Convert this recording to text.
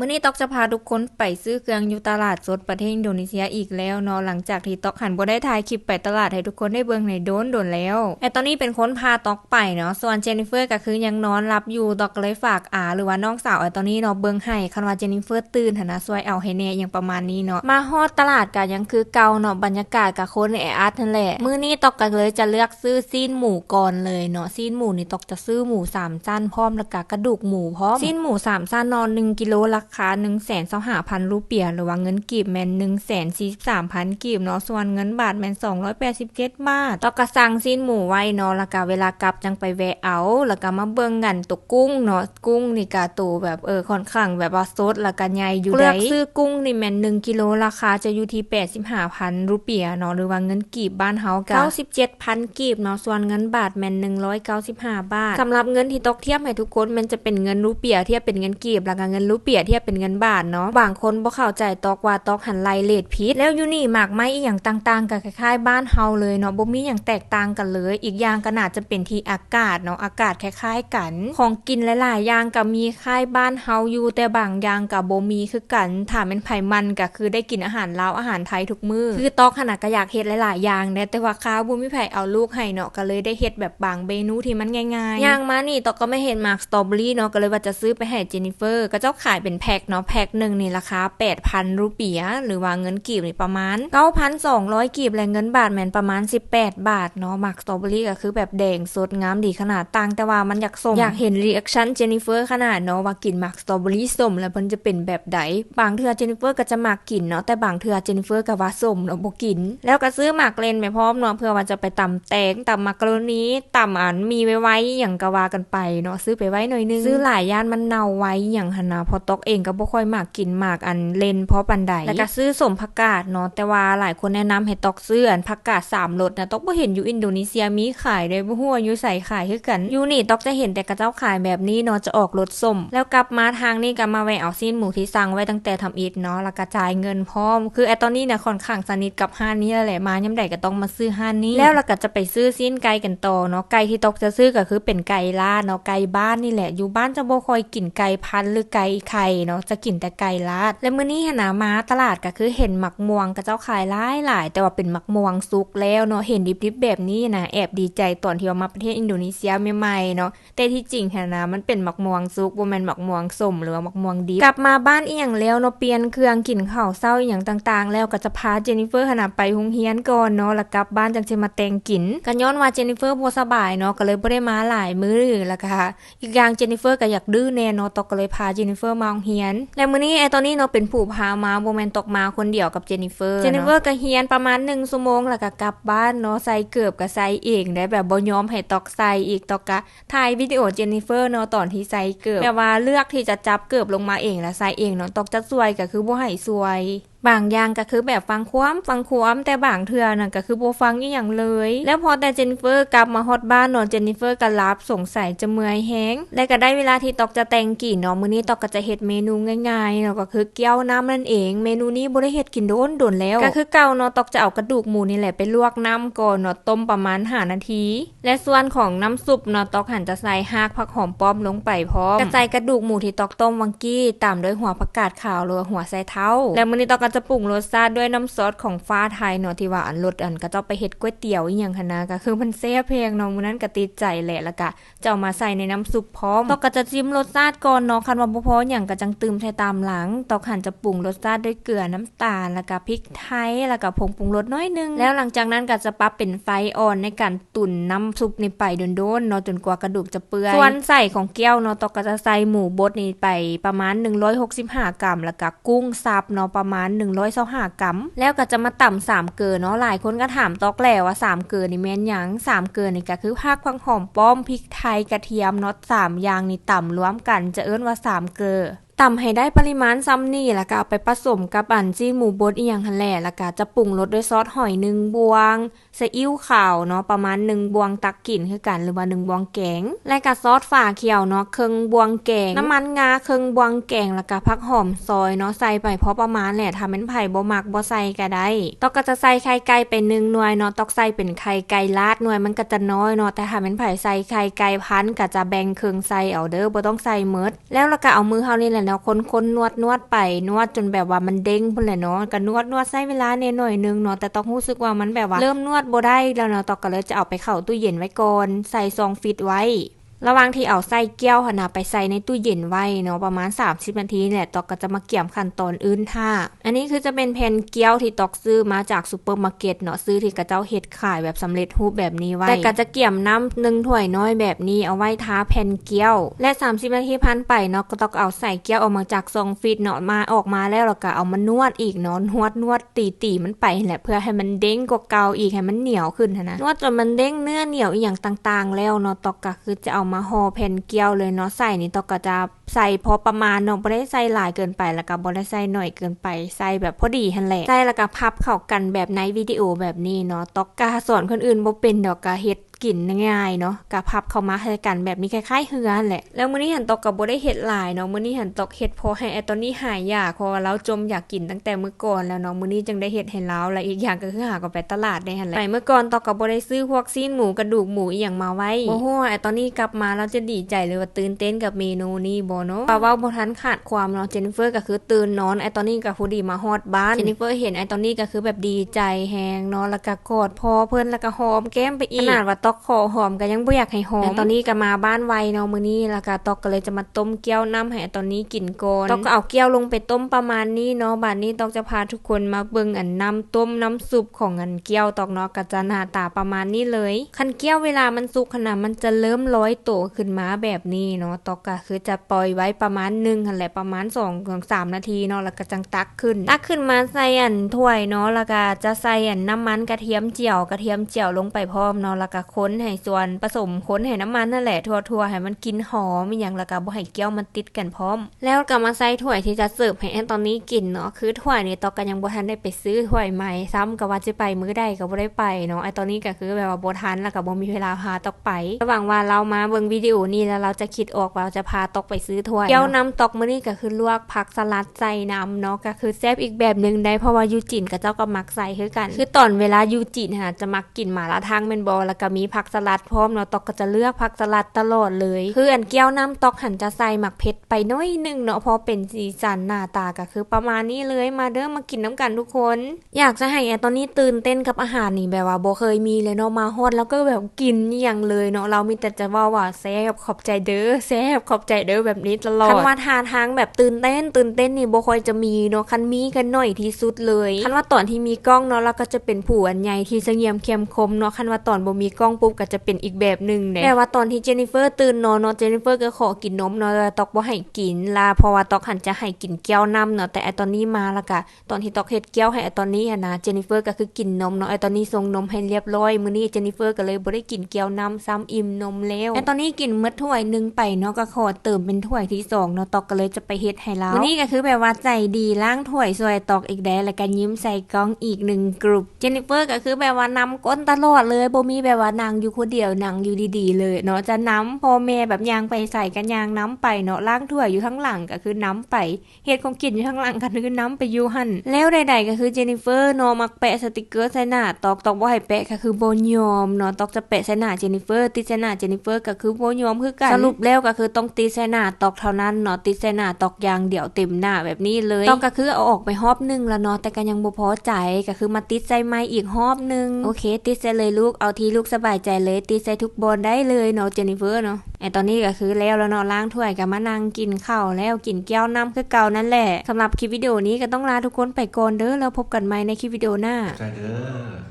มื่อนี้ตอกจะพาทุกคนไปซื้อเครื่องอยู่ตลาดสดประเทศอินโดนีเซียอีกแล้วเนาะหลังจากที่ตอกหันบ่ได้ถ่ายคลิปไปตลาดให้ทุกคนได้เบิ่งในโดนโดนแล้วแต่ตอนนี้เป็นคนพาตอกไปเนาะส่วนเจนนิเฟอร์ก็คือยังนอนรับอยู่ตอกเลยฝากอาหรือว่าน้องสาวไอ้ตอนนี้เนาะเบิ่งให้คันว่าเจนนิเฟอร์ตื่นหนนะช่วยเอาให้แน่อย่างประมาณนี้เนาะมาฮอดตลาดก็ยังคือเก่าเนาะบรรยากาศกับคนแออัดนั่นแหละมื้อนี้ตอกก็เลยจะเลือกซื้อซีนหมูก่อนเลยเนาะซีนหมูนี่ตอกจะซื้อหมูสามชั้นพร้อมแล้วก็กระดูกหมูพร้อมซีนหมูสามชั้นนอน1กิโลราคา 1 2 5 0 0 0รูเปียหรือว่าเงินกีบแมน1 4 3 0 0 0กีบเนาะส่วนเงินบาทแมน287 บาทตอกกระสั่งซีนหมูไว้เนาะแล้วก็เวลากลับจังไปแวะเอา แล้วก็มาเบิ่งกันตุกกุ้งเนาะกุ้งนี่กาตูแบบเออค่อนข้างแบบว่าสดแล้วก็ใหญ่อยู่ได้เลือกซื้อกุ้งนี่แมน1กิโลราคาจะอยู่ที่85,000รูเปียเนาะหรือว่าเงินกีบบ้านเฮาก็97,000กีบเนาะส่วนเงินบาทแมน195 บาทสำหรับเงินที่ตกเทียบให้ทุกคนมันจะเป็นเงินรูเปียเทียบเป็นเงินกีบแล้วก็เงินรูเปียเทียบเป็นเงินบาทเนาะบางคนบ่เข้าใจตอกว่าตอกหันไลเลดพิษแล้วอยู่นี่หมากไม้อีหยังต่างๆกับคล้ายๆบ้านเฮาเลยเนาะบ่มีหยังแตกต่างกันเลย อีกอย่างก็น่าจะเป็นที่อากาศเนาะอากาศคล้ายๆกัน ของกินหลายๆอย่างก็มีคล้ายบ้านเฮาอยู่แต่บางอย่างก็บ่มีคือกันถ้าเป็นไผมันก็คือได้กินอาหารลาวอาหารไทยทุกมื้อคือตอกขนาดก็อยากเฮ็ดหลายๆอย่างแต่ว่าข้าวบ่มีไผเอาลูกให้เนาะก็เลยได้เฮ็ดแบบบางเมนูที่มันง่ายๆอย่างมานี่ตอกก็ไม่เห็นหมากสตรอเบอรี่เนาะก็เลยว่าจะซื้อไปให้เจนนิเฟอร์ก็เจ้าขายเป็นแพพ็คเนาะแพ็คหนึ่งนี่ราคา8,000รูเปียหรือว่าเงินกีบนี่ประมาณ 9,200 กีบและเงินบาทแมนประมาณ 18 บาทเนาะหมากสตรอเบอรี่ก็คือแบบแดงสดงามดีขนาดต่างแต่ว่ามันอยากสมอยากเห็นรีแอคชั่นเจนนิเฟอร์ขนาดเนาะว่ากินหมากสตรอเบอรี่สมแล้วมันจะเป็นแบบใดบางเทือเจนนิเฟอร์ก็จะหมากกินเนาะแต่บางเทือเจนนิเฟอร์ก็ว่าสมเนาะบ่กิน แล้วก็ซื้อหมากเลนไปพร้อมเนาะเพื่อว่าจะไปตำแตงตำมักโรนีตำอันมีไว้ไว้อย่างก็ว่ากันไปเนาะซื้อไปไว้หน่อยนึงซื้อหลายย่านมันเน่าไว้อย่างหนนะพอตกเองก็บ่ค่อยมากกินหมากอันเลนเพราะปันใดแล้วก็ซื้อสมผักกาดเนาะแต่ว่าหลายคนแนะนำให้ตอกซื้ออันผักกาดสามรสนะตอกบ่เห็นอยู่อินโดนีเซียมีขายเลยบ่ฮู้ว่าอยู่ใส่ขายคือกันอยู่นี่ตอกจะเห็นแต่กระเจ้าขายแบบนี้เนาะจะออกรสส้มแล้วกลับมาทางนี้ก็มาแวะเอาซีนหมูที่สั่งไว้ตั้งแต่ทำอีทเนาะแล้วก็จ่ายเงินพร้อม คือไอตอนนี้เนี่ยค่อนข้างสนิทกับห้านนี้แหละมาย่ำใดก็ต้องมาซื้อห้านนี้ แล้วเราก็จะไปซื้อซีนไก่กันต่อเนาะไก่ที่ตอกจะซื้อก็คือเป็นไก่ลาดเนาะไก่บ้านนี่แหละอยู่บ้านจะบ่ค่อยกินไก่พันหรือไก่ไข่เนาะจะกินแต่ไก่ลาด และมื้อนี้หนามาตลาดก็คือเห็นหมักม่วงกับเจ้าขายหลายหลายแต่ว่าเป็นหมักม่วงสุกแล้วเนาะเห็นดิบๆแบบนี้นะแอบดีใจตอนที่มาประเทศอินโดนีเซียใหม่ๆเนาะแต่ที่จริงหนะมันเป็นหมักม่วงสุกบ่แม่นหมักม่วงส้มหรือว่าหมักม่วงดิบกลับมาบ้านอีหยังแล้วเนาะเปลี่ยนเครื่องกินข้าวเช้าอีหยังต่างๆ แล้วก็จะพาเจนนิเฟอร์ขนาดไปโรงเรียนก่อนเนาะแล้วกลับบ้านจังสิมาแต่งกินกันย้อนว่าเจนนิเฟอร์บ่สบายเนาะก็เลยบ่ได้มาหลายมื้อแล้วก็อีกอย่างเจนนิเฟอร์ก็อยากดื้อแน่เนาะตอกก็เลยพาเจนนิเฟอร์มาโรงเฮียน และมื้อนี้ไอตอนนี้เนาะเป็นผู้พามาบ่แมนตกมาคนเดียวกับเจนนิเฟอร์ เจนนิเฟอร์ก็เฮียนประมาณ1ชั่วโมงแล้วก็กลับบ้านเนาะใส่เกือบก็ใส่เองได้แบบบ่ยอมให้ตอกใส่อีกตอกกะถ่ายวิดีโอเจนนิเฟอร์เนาะตอนที่ใส่เกือบแบบว่าเลือกที่จะจับเกือบลงมาเองแล้วใส่เองเนาะตอกจะสวยก็คือบ่ให้สวยบางอย่างก็คือแบบฟังความฟังความแต่บางเทื่อน่ะก็คือบ่ฟังอีหยังเลย แล้วพอแต่เจนนิเฟอร์กลับมาฮอดบ้านนาะเจนนิเฟอร์ก็รับสงสัยจะเมื่อยแฮงและก็ได้เวลาที่ตอกจะแต่งกี่เนาะมื้อนี้ตอกก็จะเฮ็ดเมนูง่ายๆเนาะก็คือเกี๊ยวน้ำนั่นเอง เมนูนี้บ่ได้เฮ็ดกินโดนโดนแล้ว ก็คือเก่าเนาะตอกจะเอากระดูกหมูนี่แหละไปลวกน้ำก่อนเนาะต้มประมาณ5นาที และส่วนของน้ำซุปเนาะตอกหันจะใส่หากผักหอมป้อมลงไปพร้อมกระใส่กระดูกหมูที่ตอกต้มวังกี้ตามด้วยหัวผักกาดขาวหรือหัวไชเท้า แล้วมื้อนี้ตอกก็จะปรุงรสชาติด้วยน้ำซอสของฟ้าไทยเนาะที่ว่าอันรสอันก็จ้าไปเฮ็ดก๋วยเตี๋ยวอีหยังคั่นนะก็คือมันแซ่บแพงเนาะมื้อนั้นก็ติดใจแหละแล้วก็จะเอามาใส่ในน้ำซุปพร้อมตอกก็จะจิ้มรสชาติก่อนเนาะคันว่าบ่พอหยังก็จังตืมใส่ตามหลังตอกหันจะปรุงรสชาติด้วยเกลือน้ำตาลแล้วก็พริกไทยแล้วก็ผงปรุงรสน้อยนึงแล้วหลังจากนั้นก็จะปรับเป็นไฟอ่อนในการตุ๋นน้ำซุปนี่ไปโดนๆเนาะจนกว่ากระดูกจะเปื่อยส่วนใส่ของแก้วเนาะตอกก็จะใส่หมูบดนี่ไปประมาณ 165 กรัมแล้วก็กุ้งสับเนาะประมาณ125กรัมแล้วก็จะมาต่ำสามเกลือเนาะหลายคนก็ถามตอกแล้วว่าสามเกลือนี่แม่นหยังสามเกลือนี่ก็คือผักพังหอมป้อมพริกไทยกระเทียมเนาะสามอย่างนี่ต่ำรวมกันจะเอิ้นว่าสามเกลือ ต่ำให้ได้ปริมาณซ้ำนี่แล้วก็เอาไปผสมกับอันจี้หมูบดอีหยังหั่นแหละแล้วก็จะปรุงรสด้วยซอสหอยหนึ่งบวงซีอิ๊วขาวเนาะประมาณ1บวงตักกลิ่นคือกันหรือว่า1บวงแกง และก็ซอสฝาเขียวเนาะครึ่งบวงแกง น้ำมันงาครึ่งบวงแกงแล้วก็ผักหอมซอยเนาะใส่ไปพอประมาณแหละถ้าเป็นไผ่บ่มักบ่ใส่ก็ได้ตอกก็จะใส่ไข่ไก่ไปหนึ่งหน่วยเนาะตอกใส่เป็นไข่ไก่ลาดหน่วยมันก็จะน้อยเนาะแต่ถ้าเป็นไผ่ใส่ไข่ไก่พันก็จะแบ่งครึ่งใส่เอาเด้อบ่ต้องใส่หมดแล้วเราก็เอามือเฮานี่แหละเนาะคนๆนวดนวดไปนวดจนแบบว่ามันเด้งพุ่นแหละเนาะก็นวดนวดใช้เวลาเนี่ยหน่อยนึงเนาะแต่ต้องรู้สึกว่ามันแบบว่าเริ่มนวดบ่ได้แล้วเนาะตอกก็เลยจะเอาไปเข้าตู้เย็นไว้ก่อนใส่ซองฟิตไว้ ระหว่างที่เอาไส้เกี้ยวหนนะไปใส่ในตู้เย็นไว้เนาะประมาณ 30 นาทีแหละตอกก็จะมาเกี่ยมขั้นตอนอื่นท่า อันนี้คือจะเป็นแผ่นเกี๊ยวที่ตอกซื้อมาจากซูเปอร์มาร์เก็ตเนาะซื้อที่กระเจ้าเฮ็ดขายแบบสำเร็จรูปแบบนี้ไว้ แต่ก็จะเกี่ยมน้ำหนึ่งถ้วยน้อยแบบนี้เอาไว้ทาแผ่นเกี๊ยว และ 30 นาทีผ่านไปเนาะก็ตองเอาใส่เกี๊ยวออกมาจากซองฟีดเนาะมาออกมาแล้วเราก็เอามานวดอีกเนาะนวดนวดตีตีมันไปแหละเพื่อให้มันเด้งกว่าเก่าอีกให้มันเหนียวขึ้นนนะนวดจนมันเด้งเนื้อเหนียวอีกอย่างต่าง ๆ แล้วเนาะตอกก็คือจะเอามาห่อแผ่นเกี๊ยวเลยเนาะใส่นี่ตอกก็จะใส่พอประมาณเนาะบ่ได้ใส่หลายเกินไปแล้วก็บ่ได้ใส่หน่อยเกินไปใส่แบบพอดีหั่นแหละใส่แล้วก็พับเข้ากันแบบในวิดีโอแบบนี้เนาะตอกกาสอนคนอื่นบ่เป็นดอกกาเฮ็ด กินง่ายเนาะกะพับเข้ามาให้กันแบบนี้คล้ายๆเฮือนแหละ แล้วมื้อนี้หันตกกับบ่ได้เฮ็ดหลายเนาะมื้อนี้หันตกเฮ็ดพอให้ไอตอนนี้หายอยากเพราะว่าเราจมอยากกินตั้งแต่มื้อก่อนแล้วเนาะมื้อนี้จึงได้เฮ็ดให้เราและอีกอย่างก็คือหาก็ไปตลาดได้หั่นแหละไปเมื่อก่อนตกกับบ่ได้ซื้อพวกซีนหมูกระดูกหมูอีหยังมาไว้บ่ฮู้ว่าไอตอนนี้กลับมาเราจะดีใจหรือว่าตื่นเต้นกับเมนูนี้บ่เนาะปาเว้าบ่ทันขาดความเนาะเจนนิเฟอร์ก็คือตื่นนอนไอตอนนี้ก็พอดีมาฮอดบ้านเจนนิเฟอร์เห็นไอตอนนี้ก็คือแบบดีใจแฮงเนาะแล้วก็กอดพ่อเพิ่นแล้วก็หอมแก้มไปอีกขนาดว่าตอกขอหอมก็ยังบ่อยากให้หอมตอนนี้ก็มาบ้านไวเนาะมื้อนี้แล้วก็ตอกก็เลยจะมาต้มเกี๊ยวน้ำให้ไอ้ตอนนี้กินก่อนตอกก็เอาเกี๊ยวลงไปต้มประมาณนี้เนาะบัดนี้ตอกจะพาทุกคนมาเบิ่งอันน้ำต้มน้ำซุปของอันเกี๊ยวตอกเนาะก็จะหน้าตาประมาณนี้เลย คันเกี๊ยวเวลามันสุกขนาดมันจะเริ่มร้อยโตขึ้นมาแบบนี้เนาะตอกก็คือจะปล่อยไว้ประมาณหนึงหั่นแหละประมาณ2ถึง3นาทีเนาะแล้วก็จังตักขึ้น ตักขึ้นมาใส่อันถ้วยเนาะแล้วก็จะใส่อันน้ำมันกระเทียมเจียวกระเทียมเจียวลงไปพร้อมเนาะแล้วก็ค้นให้ส่วนผสมค้นให้น้ำมันนั่นแหละทั่วๆให้มันกินหอมอย่างล้วก็บ่ให้เกี๊ยวมันติดกันพร้อม แล้วก็มาใส่ถ้วยที่จะเสิร์ฟให้แอนตอนนี้กินเนาะคือถ้วยนี่ตอกก็ยังบ่ทันได้ไปซื้อถ้วยใหม่ซ้ำก็ว่าจะไปมื้อใดก็บ่ได้ไปเนาะไอตอนนี้ก็คือแบบว่าบ่ทันแล้วก็บ่มีเวลาพาตอกไประหว่างว่าเรามาเบิ่งวิดีโอนี้แล้วเราจะคิดออกว่าเราจะพาตอกไปซื้อถ้วยเกี๊ยวน้ำตอกมื้อนี้ก็คือลวกผักสลัดใส่น้ำเนาะก็คือแซ่บอีกแบบหนึงได้เพราะว่ายูจินกับเจ้าก็มักใส่คือกัน คือตอนเวลายูจินน่ะจะมักกินหมาละทางแม่นบ่แล้วก็มีผักสลัดพร้อมเนาะตอกก็จะเลือกผักสลัดตลอดเลยคืออันเกี๊ยวน้ำตอกหันจะใส่หมักเผ็ดไปน้อยหนึงเนาะเพอเป็นสีสันหน้าตาก็คือประมาณนี้เลยมาเด้อมากินน้ำกันทุกคน อยากจะให้แอตอนนี้ตื่นเต้นกับอาหารนี่แบบว่าโบเคยมีเลยเนาะมาฮอดแล้วก็แบบกินอย่างเลยเนาะเรามีแต่จะว่าว่าแซ่บขอบใจเด้อแซ่บขอบใจเด้อแบบนี้ตลอดคันว่าทานทางแบบตื่นเต้น ตื่นเต้นนี่โบคอยจะมีเนาะคันมีกันหน่อยที่สุดเลยคันว่าตอนที่มีกล้องเนาะเราก็จะเป็นผู้อันใหญ่ที่เสงี่ยมเข้มคมเนาะคันว่าตอนโบมีกล้องปุ๊บก็จะเป็นอีกแบบหนึ่งแหละแต่ว่าตอนที่เจนนิเฟอร์ตื่นนอนเนาะเจนนิเฟอร์ก็ขอกินนมเนาะแต่ตอกบ่ให้กินลาเพราะว่าตอกหันจะให้กินแก้วน้ำเนาะแต่ไอตอนนี้มาและกะตอนที่ตอกเฮ็ดแก้วให้ไอตอนนี้อะนะเจนนิเฟอร์ก็คือกินนมเนาะไอตอนนี้ส่งนมให้เรียบร้อยมื้อนี้เจนนิเฟอร์ก็เลยบ่ได้กินแก้วน้ำซ้ำอิ่มนมแล้วไอตอนนี้กินหมดถ้วยหนึงไปเนาะก็ขอเติมเป็นถ้วยที่สองเนาะตอกก็เลยจะไปเฮ็ดให้แล้วมื้อนี้ก็คือแบบว่าใจดีล้างถ้วยสวยตอกอีกแดแล้วก็ยิ้มใส่กล้องอีกหนึ่งกลุ่มเจนนิเฟอร์ก็คือแบบว่านำก้นตลอดเลยบ่มีแบบว่านางอยู่คนเดียวนางอยู่ดีๆ เลยเนาะจะน้ำพ่อแม่แบบยางไปใส่กันยางน้ำไปเนาะล้างถ้วอยู่ข้างหลังก็คือน้ำไปเฮ็ดของกินอยู่ข้างหลังก็คือน้ำไปยูหันแล้วใดๆก็คือเจนนิเฟอร์เนาะมักแปะสติกเกอร์ใส่หน้าตอกตอกบ่ให้แปะก็คือโบ่ยอมเนาะตอกจะแปะใส่หน้าเจนนิเฟอร์ติดใส่หน้าเจนนิเฟอร์ก็คือโบ่ยอมคือกันสรุปแล้วก็คือต้องติดใส่หน้าตอกเท่านั้นเนาะติดใส่หน้าตอกยางเดี่ยวเต็มหน้าแบบนี้เลยตอกก็คือเอาออกไปฮอบหนึงแล้วเนาะแต่ก็ยังบ่พอใจก็คือมาติดใส่ไม้อีกฮอบนึงโอเค ติดใส่เลยลูกเอาที่ลูกสบายใจเลยติดใส่ทุกบอลได้เลยเนาะเจนนิเฟอร์เนาะไอตอนนี้ก็คือแล้วแล้วเนาะล้างถ้วยกับมานั่งกินข้าวแล้วกินแก้วน้ำคือเก่านั่นแหละสำหรับคลิปวิดีโอนี้ก็ต้องลาทุกคนไปก่อนเด้อแล้วพบกันใหม่ในคลิปวิดีโอหน้าใจเด้อ